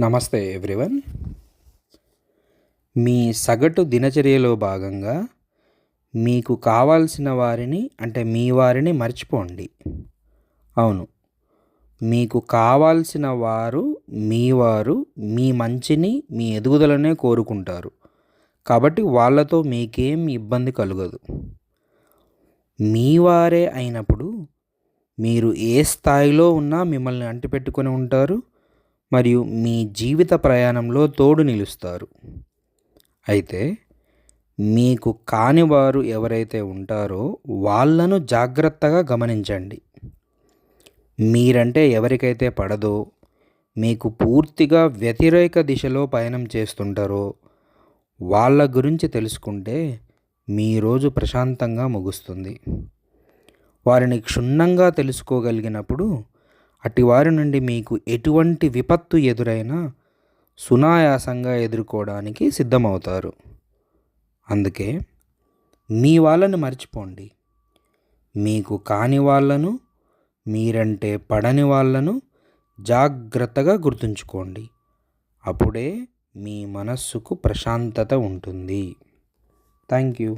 నమస్తే ఎవ్రీవన్. మీ సగటు దినచర్యలో భాగంగా మీకు కావాల్సిన వారిని అంటే మీ వారిని మర్చిపోండి. అవును మీకు కావాల్సిన వారు మీ వారు మీ మంచిని మీ ఎదుగుదలనే కోరుకుంటారు. కాబట్టి వాళ్ళతో మీకేం ఇబ్బంది కలగదు. మీ వారే అయినప్పుడు మీరు ఏ స్థాయిలో ఉన్నా మిమ్మల్ని అంటిపెట్టుకొని ఉంటారు. మరియు మీ జీవిత ప్రయాణంలో తోడు నిలుస్తారు. అయితే మీకు కాని వారు ఎవరైతే ఉంటారో వాళ్ళను జాగ్రత్తగా గమనించండి. మీరంటే ఎవరికైతే పడదో మీకు పూర్తిగా వ్యతిరేక దిశలో పయనం చేస్తుంటారో వాళ్ళ గురించి తెలుసుకుంటే మీ రోజు ప్రశాంతంగా ముగుస్తుంది. వారిని క్షుణ్ణంగా తెలుసుకోగలిగినప్పుడు అటివారి వారి నుండి మీకు ఎటువంటి విపత్తు ఎదురైనా సునాయాసంగా ఎదుర్కోవడానికి సిద్ధమవుతారు. అందుకే మీ వాళ్ళను మర్చిపోండి. మీకు కాని వాళ్ళను మీరంటే పడని వాళ్ళను జాగ్రత్తగా గుర్తుంచుకోండి. అప్పుడే మీ మనస్సుకు ప్రశాంతత ఉంటుంది. Thank you.